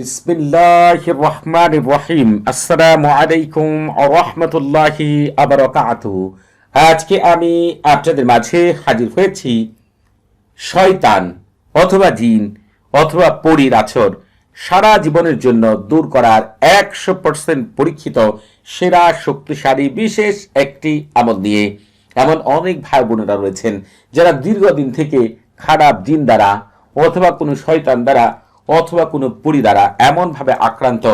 বিসমিল্লাহির রহমানির রহিম। আসসালামু আলাইকুম রাহমাতুল্লাহি ওয়া বারাকাতুহু। আজকে আমি আপনাদের মাঝে হাজির হয়েছি শয়তান অথবা জিন অথবা পরীর আছর সারা জীবনের জন্য দূর করার একশো পার্সেন্ট পরীক্ষিত, সেরা, শক্তিশালী, বিশেষ একটি আমল নিয়ে এমন অনেক ভাই বোনেরা রয়েছেন যারা দীর্ঘদিন থেকে খারাপ দিন দ্বারা অথবা কোনো শয়তান দ্বারা অথবা কোনো পরি দ্বারা এমনভাবে আক্রান্ত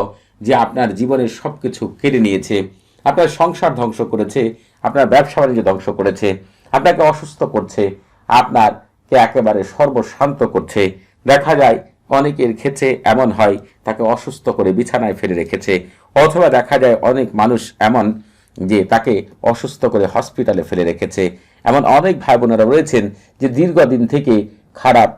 যে আপনার জীবনের সব কিছু কেড়ে নিয়েছে, আপনার সংসার ধ্বংস করেছে, আপনার ব্যবসা বাণিজ্য ধ্বংস করেছে, আপনাকে অসুস্থ করছে, আপনারকে একেবারে সর্বশান্ত করছে। দেখা যায় অনেকের ক্ষেত্রে এমন হয়, তাকে অসুস্থ করে বিছানায় ফেলে রেখেছে। অথবা দেখা যায় অনেক মানুষ এমন যে তাকে অসুস্থ করে হসপিটালে ফেলে রেখেছে। এমন অনেক ভাই বোনেরা রয়েছেন যে দীর্ঘদিন থেকে খারাপ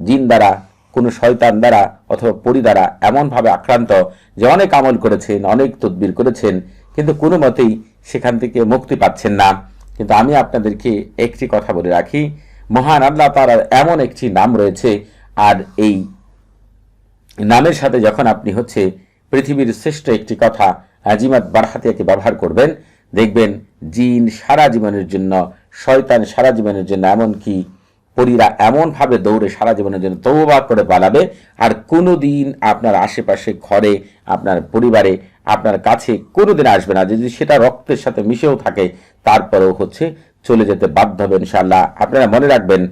জিন দ্বারা কোনো শয়তান দ্বারা অথবা পরি দ্বারা এমনভাবে আক্রান্ত যে অনেক আমল করেছেন, অনেক তদবির করেছেন, কিন্তু কোনো মতেই সেখান থেকে মুক্তি পাচ্ছেন না। কিন্তু আমি আপনাদেরকে একটি কথা বলে রাখি, মহান আল্লাহ তার এমন একটি নাম রয়েছে, আর এই নামের সাথে যখন আপনি হচ্ছে পৃথিবীর শ্রেষ্ঠ একটি কথা, আজিমাত বারহাতিয়াকে ব্যবহার করবেন, দেখবেন জিন সারা জীবনের জন্য, শয়তান সারা জীবনের জন্য এমনকি পরীরা এমনভাবে দৌড়ে সারা জীবনের জন্য তৌবা করে পালাবে। আর কোনো দিন আপনার আশেপাশে, ঘরে, আপনার পরিবারে, আপনার কাছে কোনো দিন আসবে না। যদি সেটা রক্তের সাথে মিশেও থাকে, তারপরেও হচ্ছে চলে যেতে বাধ্য হবে ইনশাল্লাহ আপনারা মনে রাখবেন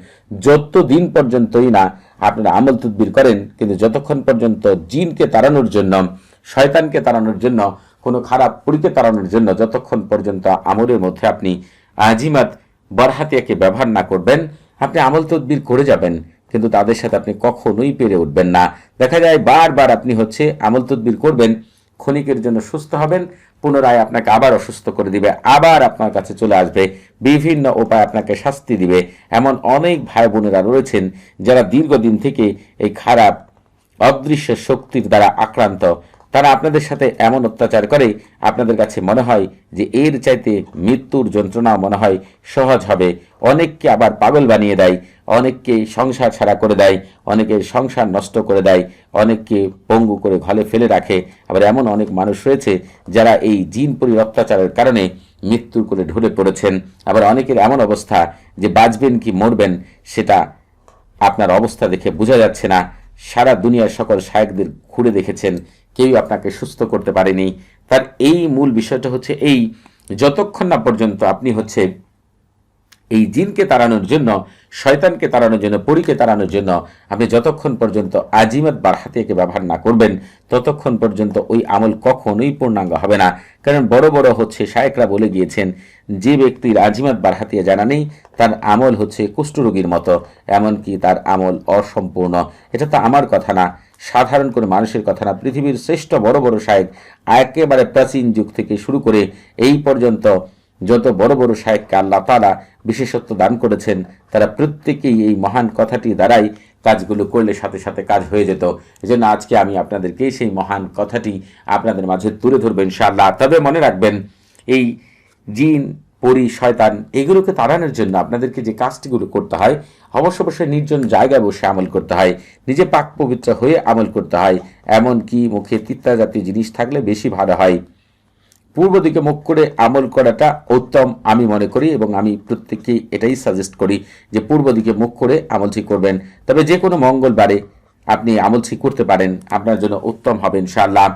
যত দিন পর্যন্তই না আপনারা আমল তদবির করেন, কিন্তু যতক্ষণ পর্যন্ত জিনকে তাড়ানোর জন্য, শয়তানকে তাড়ানোর জন্য, কোনো খারাপ পুরীকে তাড়ানোর জন্য যতক্ষণ পর্যন্ত আমলের মধ্যে আপনি আজিমাত, বরহাতিয়াকে ব্যবহার না করবেন আপনি আমল তদবির করে যাবেন, কিন্তু তাদের সাথে আপনি কখনোই পেরে উঠবেন না। দেখা যায় বারবার আপনি হচ্ছে আমল তদবির করবেন, ক্ষণিকের জন্য সুস্থ হবেন, পুনরায় আপনাকে আবার অসুস্থ করে দিবে, আবার আপনার কাছে চলে আসবে, বিভিন্ন উপায় আপনাকে শাস্তি দিবে। এমন অনেক ভাই বোনেরা রয়েছেন যারা দীর্ঘদিন থেকে এই খারাপ অদৃশ্য শক্তির দ্বারা আক্রান্ত। তারা আপনাদের সাথে এমন অত্যাচার করে, আপনাদের কাছে মনে হয় যে এর চাইতে মৃত্যুর যন্ত্রণা মনে হয় সহজ হবে। অনেককে আবার পাগল বানিয়ে দেয়, অনেককে সংসার ছাড়া করে দেয় অনেকের সংসার নষ্ট করে দেয়, অনেককে পঙ্গু করে ঘলে ফেলে রাখে। আবার এমন অনেক মানুষ রয়েছে যারা এই জিনপুরীর অত্যাচারের কারণে মৃত্যুর করে ঢলে পড়েছেন। আবার অনেকের এমন অবস্থা যে বাঁচবেন কি মরবেন সেটা আপনার অবস্থা দেখে বোঝা যাচ্ছে না। সারা দুনিয়ার সকল শায়কদের ঘুরে দেখেছেন। কেউ আপনাকে সুস্থ করতে পারেনি। তার এই মূল বিষয়টা হচ্ছে এই, যতক্ষণ না পর্যন্ত আপনি হচ্ছে এই জিনকে তাড়ানোর জন্য, শয়তানকে তাড়ানোর জন্য, পরীকে তাড়ানোর জন্য আপনি যতক্ষণ পর্যন্ত আজিমত বারহাতিয়াকে ব্যবহার না করবেন, ততক্ষণ পর্যন্ত ওই আমল কখনোই পূর্ণাঙ্গ হবে না। কারণ বড় বড় হচ্ছে শায়েকরা বলে গিয়েছেন, যে ব্যক্তির আজিমত বারহাতিয়া জানা নেই, তার আমল হচ্ছে কুষ্ঠরোগীর মতো, এমনকি তার আমল অসম্পূর্ণ। এটা তো আমার কথা না, সাধারণ কোনো মানুষের কথা না। পৃথিবীর শ্রেষ্ঠ বড় বড় শায়েক একেবারে প্রাচীন যুগ থেকে শুরু করে এই পর্যন্ত যত বড় বড় শায়েককে আল্লাহ তালা বিশেষত্ব দান করেছেন, তারা প্রত্যেকেই এই মহান কথাটি দ্বারাই কাজগুলো করলে সাথে সাথে কাজ হয়ে যেত। এজন্য আজকে আমি আপনাদেরকে সেই মহান কথাটি আপনাদের মাঝে তুলে ধরবো ইনশাআল্লাহ। তবে মনে রাখবেন, এই জিন, পরি, শয়তান, এগুলোকে তাড়ানোর জন্য আপনাদেরকে যে কাজটিগুলো করতে হয়, অবশ্য অবশ্যই নির্জন জায়গায় বসে আমল করতে হয়, নিজে পাক পবিত্র হয়ে আমল করতে হয়। এমনকি মুখে তিত্তা জাতীয় জিনিস থাকলে বেশি ভালো হয়। পূর্ব দিকে মুখ করে আমল করাটা উত্তম আমি মনে করি এবং আমি প্রত্যেককেই এটাই সাজেস্ট করি যে পূর্ব দিকে মুখ করে আমলটি করবেন। তবে যে কোনো মঙ্গলবারে আপনি আমলটি করতে পারেন, আপনার জন্য উত্তম হবে ইনশাআল্লাহ।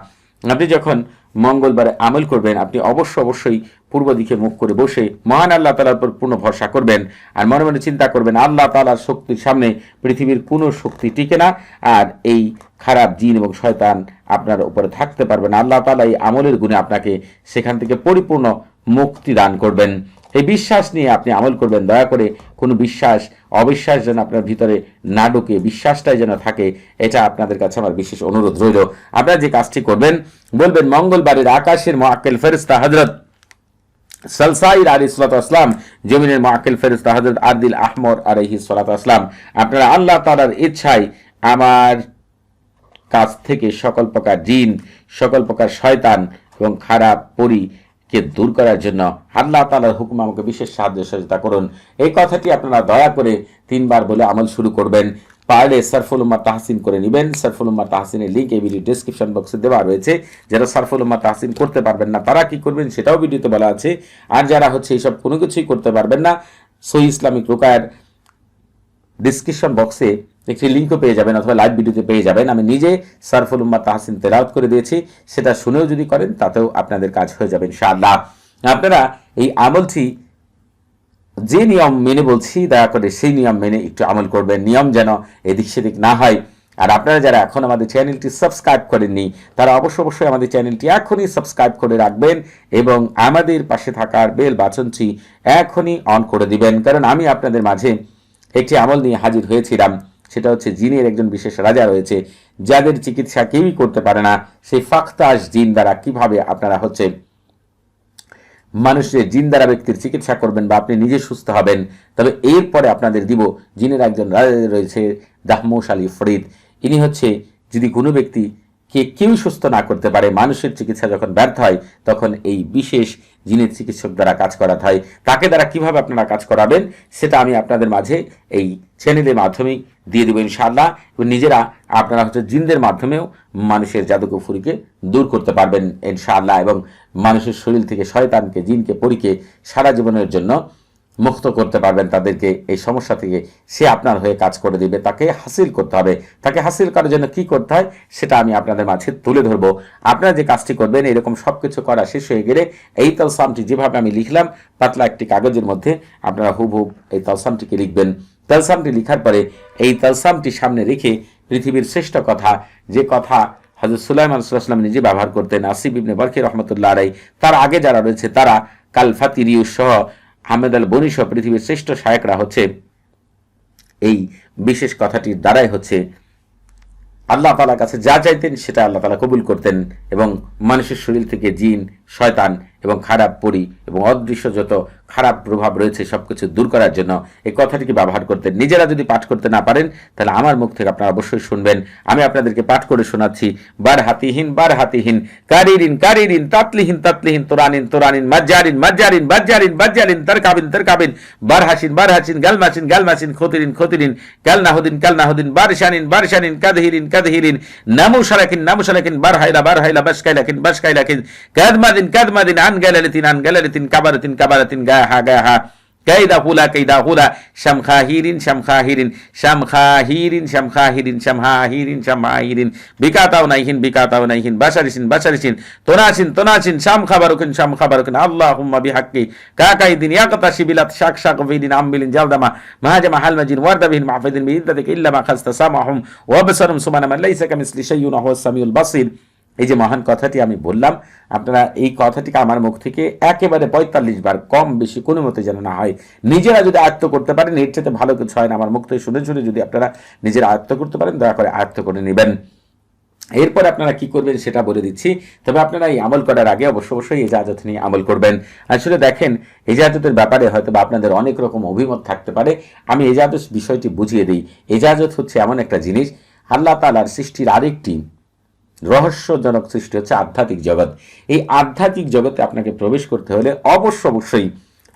আপনি যখন মঙ্গলবারে আমল করবেন, আপনি অবশ্য অবশ্যই পূর্ব দিকে মুখ করে বসে মহান আল্লাহ তালার উপর পূর্ণ ভরসা করবেন আর মনে মনে চিন্তা করবেন, আল্লাহ তালার শক্তির সামনে পৃথিবীর কোনো শক্তি টিকে না। আর এই খারাপ জিন এবং শয়তান আপনার উপরে থাকতে পারবেন। আল্লাহ তালা এই আমলের গুণে আপনাকে সেখান থেকে পরিপূর্ণ মুক্তি দান করবেন। এই বিশ্বাস নিয়ে আপনি আমল করবেন। দয়া করে কোনো বিশ্বাস, অবিশ্বাস যেন আপনার ভিতরে না ঢুকে, বিশ্বাসটাই যেন থাকে, এটা আপনাদের কাছে আমার বিশেষ অনুরোধ রইল। আপনারা যে কাজটি করবেন, বলবেন, মঙ্গলবারের আকাশের মোয়াক্কেল ফেরিস্তা হজরত সালসাইর আলী সালাত আসলাম জমিনের মাকেল ফেরিস্তা হজরত আদিল আহমর আলহি সালাত আসলাম আপনারা আল্লাহ তালার ইচ্ছায় আমার কাছ থেকে সকল প্রকার জিন, সকল প্রকার শয়তান এবং খারাপ পরি কে দূর করার জন্য আল্লাহ তালার হুকুম আমাকে বিশেষ সাহায্য সহযোগিতা করুন। এই কথাটি আপনারা দয়া করে তিনবার বলে আমল শুরু করবেন। পারলে সারফুল উম্মা তাহসিন করে নেবেন। সারফুল উম্মা তাহসিনের লিঙ্ক এই ভিডিও ডিসক্রিপশন বক্সে দেওয়া রয়েছে। যারা সারফুল উম্মা তাহসিন করতে পারবেন না, তারা কি করবেন সেটাও ভিডিওতে বলা আছে। আর যারা হচ্ছে এইসব কোনো কিছুই করতে পারবেন না সই ইসলামিক রোকায়ের ডিসক্রিপশন বক্সে একটি লিঙ্কও পেয়ে যাবেন অথবা লাইভ ভিডিওতে পেয়ে যাবেন। আমি নিজে সারফুল উম্মা তাহসিন তেলাওয়াত করে দিয়েছি। সেটা শুনেও যদি করেন, তাতেও আপনাদের কাজ হয়ে যাবে ইনশাআল্লাহ। আপনারা এই আমলটি যে নিয়ম মেনে বলছি, দয়া করে সেই নিয়ম মেনে একটু আমল করবেন। নিয়ম যেন এদিক সেদিক না হয়। আর আপনারা যারা এখন আমাদের চ্যানেলটি সাবস্ক্রাইব করেননি, তারা অবশ্যই অবশ্যই আমাদের চ্যানেলটি এখনই সাবস্ক্রাইব করে রাখবেন এবং আমাদের পাশে থাকার বেল বাচনটি এখনই অন করে দিবেন। কারণ আমি আপনাদের মাঝে একটি আমল নিয়ে হাজির হয়েছিলাম। সেটা হচ্ছে জিনের একজন বিশেষ রাজা রয়েছে, যাদের চিকিৎসা কেউই করতে পারে না। সেই ফাক্তাস জিন দ্বারা কীভাবে আপনারা হচ্ছে মানুষের জিন দ্বারা ব্যক্তির চিকিৎসা করবেন বা আপনি নিজে সুস্থ হবেন? তবে এরপরে আপনাদের দিব জিনের একজন রাজা রয়েছে, দাহমোশ আলী ফরিদ। ইনি হচ্ছে যদি কোনো ব্যক্তি কে কেউ সুস্থ না করতে পারে, মানুষের চিকিৎসা যখন ব্যর্থ হয়, তখন এই বিশেষ জিনের চিকিৎসক দ্বারা কাজ করাতে হয়। তাকে দ্বারা কীভাবে আপনারা কাজ করাবেন, সেটা আমি আপনাদের মাঝে এই চ্যানেলের মাধ্যমেই দিয়ে দেবো ইনশাআল্লাহ। এবং নিজেরা আপনারা হচ্ছে জিনদের মাধ্যমেও মানুষের জাদুকুফুরিকে দূর করতে পারবেন ইনশাআল্লাহ। এবং মানুষের শরীর থেকে শয়তানকে, জিনকে, পরীকে সারা জীবনের জন্য মুক্ত করতে পারবেন তাদেরকে, এই সমস্যা থেকে সে আপনার হয়ে কাজ করে দিবে, তাকে হাসিল করতে হবে। তাকে হাসিল করার জন্য কি করতে হয়, সেটা আমি আপনাদের মাঝে তুলে ধরবো। আপনারা যে কাজটি করবেন, এরকম সব কিছু করা শেষ হয়ে গেলে এই তালসামটি যেভাবে আমি লিখলাম, পাতলা একটি কাগজের মধ্যে আপনারা হুব হুব এই তালসামটিকে লিখবেন। তালসামটি লিখার পরে এই তালসামটি সামনে রেখে পৃথিবীর শ্রেষ্ঠ কথা, যে কথা হজরত সুলাইমান সাল্লাম নিজে ব্যবহার করতেন, আসিফ ইবনে বরকি রহমতুল্লাহ আলাই তার আগে যারা রয়েছে তারা কাল ফাতিরিউ সহ আহমেদ আল বনিস পৃথিবীর শ্রেষ্ঠ শায়করা হচ্ছে এই বিশেষ কথাটির দ্বারাই হচ্ছে আল্লাহ তালার কাছে যা চাইতেন সেটা আল্লাহ তালা কবুল করতেন এবং মানুষের শরীর থেকে জিন শয়তান এবং খারাপ পরি এবং অদৃশ্য যত খারাপ প্রভাব রয়েছে সবকিছু দূর করার জন্য এই কথাটিকে ব্যবহার করতেন নিজেরা যদি পাঠ করতে না পারেন, তাহলে আমার মুখ থেকে আপনারা অবশ্যই শুনবেন। আমি আপনাদেরকে পাঠ করে শোনাচ্ছি, বার হাতিহীন বার হাতিহীন, কারিরিন কারিরিন, তাতলিহীন তাতলিহীন, তোরানিন তোরানিন, মাজ্জারিন মাজ্জারিন বাজ্জারিন বাজ্জারিন তারকাবিন তারকাবিন, বার হাসিন বার হাসিন গালমাসিন গালমাসিন খতিরিন খতিরিন কালনাহুদিন কালনাহুদিন বারশানিন বারশানিন কাদহিরিন কাদহিরিন নামু সালাকিন নামু সালাকিন বার হাইলা বার হাইলা বাসকাইলাকিন বাসকাইলাকিন কাদমাদিন كذمة عن جلالتين عن جلالتين كبرتين كبرتين جاها جاها كيد هلا كيد هلا شمخاهير شمخاهير شمخاهير شمخاهير شمخاهير شمخاهير بكاتاو نايهن بكاتاو نايهن بشرشين بشرشين. تناشين تناشين شم خبركن شم خبركن. اللهم بحقي. كاكاي دين يقطع شبلات شاك شاك في دين عمبل جلدما مهاجم حل مجين. ورد بهن محفظ بإذنتك إلا ما خلست سمعهم. وبصرهم سمنا من ليس كمثل شيء وهو السميع البصير. এই যে মহান কথাটি আমি বললাম, আপনারা এই কথাটিকে আমার মুখ থেকে একেবারে পঁয়তাল্লিশ বার কম বেশি কোনো মতে যেন না হয়। নিজেরা যদি আয়ত্ত করতে পারেন, এর চেয়ে ভালো কিছু হয় না। আমার মুখ থেকে শুনে শুনে যদি আপনারা নিজেরা আয়ত্ত করতে পারেন, দয়া করে আয়ত্ত করে নেবেন। এরপর আপনারা কি করবেন সেটা বলে দিচ্ছি। তবে আপনারা এই আমল করার আগে অবশ্য অবশ্যই এজাজত নিয়ে আমল করবেন। আসলে দেখেন এজাজতের ব্যাপারে হয়তো বা আপনাদের অনেক রকম অভিমত থাকতে পারে। আমি এজাজত বিষয়টি বুঝিয়ে দিই। এজাজত হচ্ছে এমন একটা জিনিস, আল্লাহ তালার সৃষ্টির আরেকটি রহস্যজনক সৃষ্টি হচ্ছে আধ্যাত্মিক জগৎ। এই আধ্যাত্মিক জগতে আপনাকে প্রবেশ করতে হলে অবশ্য অবশ্যই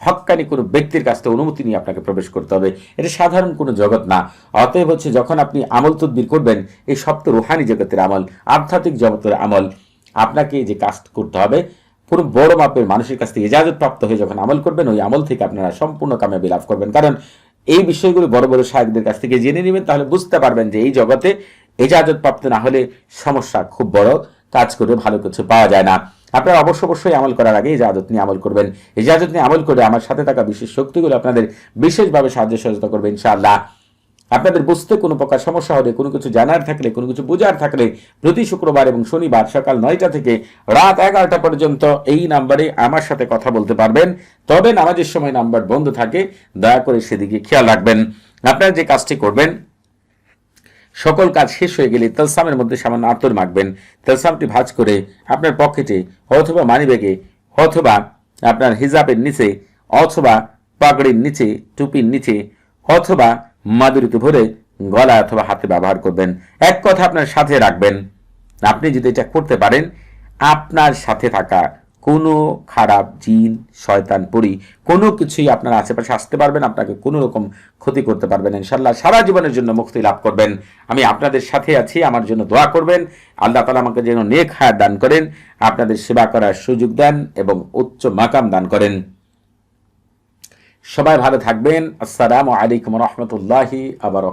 হক্কানি কোনো ব্যক্তির কাছ থেকে অনুমতি নিয়ে আপনাকে প্রবেশ করতে হবে। এটা সাধারণ কোনো জগৎ না। অতএব হচ্ছে যখন আপনি আমল তদ্বির করবেন, এই সপ্ত রুহানি জগতের আমল, আধ্যাত্মিক জগতের আমল, আপনাকে যে কাজ করতে হবে, কোনো বড় মাপের মানুষের কাছ থেকে ইজাজত প্রাপ্ত হয়ে যখন আমল করবেন, ওই আমল থেকে আপনারা সম্পূর্ণ কামিয়াবি লাভ করবেন। কারণ এই বিষয়গুলো বড় বড় সাহেবদের কাছ থেকে জেনে নেবেন, তাহলে বুঝতে পারবেন যে এই জগতে এজাজত প্রাপ্ত না হলে সমস্যা খুব বড়, কাজ করে ভালো কিছু পাওয়া যায় না। আপনারা অবশ্য অবশ্যই আমল করার আগে ইজাজত নিয়ে আমল করবেন। ইজাজত নিয়ে আমল করে আমার সাথে থাকা বিশেষ শক্তিগুলো আপনাদের বিশেষভাবে সাহায্য সহযোগিতা করবে, ইনশাআল্লাহ। আপনাদের বুঝতে কোনো প্রকার সমস্যা হলে, কোনো কিছু জানার থাকলে, কোনো কিছু বোঝার থাকলে প্রতি শুক্রবার এবং শনিবার সকাল নয়টা থেকে রাত এগারোটা পর্যন্ত এই নাম্বারে আমার সাথে কথা বলতে পারবেন। তবে নামাজের সময় নাম্বার বন্ধ থাকে, দয়া করে সেদিকে খেয়াল রাখবেন। আপনারা যে কাজটি করবেন সকল কাজ শেষ হয়ে গেলে তেলসামের মধ্যে সামান্য আতর মাখবেন। তেলসামটি ভাজ করে আপনার পকেটে অথবা মানিব্যাগে অথবা আপনার হিজাবের নিচে অথবা পাগড়ির নিচে, টুপির নিচে অথবা মাদুরিতে ভরে গলা অথবা হাতে ব্যবহার করবেন। এক কথা আপনার সাথে রাখবেন। আপনি যদি এটা করতে পারেন, আপনার সাথে থাকা কোনো খারাপ জিন, শয়তান, পরি, কোনো কিছুই আপনার আশেপাশে আসতে পারবেন আপনাকে কোনো রকম ক্ষতি করতে পারবেন ইনশাল্লাহ সারা জীবনের জন্য মুক্তি লাভ করবেন। আমি আপনাদের সাথে আছি, আমার জন্য দোয়া করবেন। আল্লাহ তালা আমাকে যেন নেক হায়াত দান করেন, আপনাদের সেবা করার সুযোগ দেন এবং উচ্চ মাকাম দান করেন। সবাই ভালো থাকবেন। আসসালামু আলাইকুম রহমতুল্লাহি আবার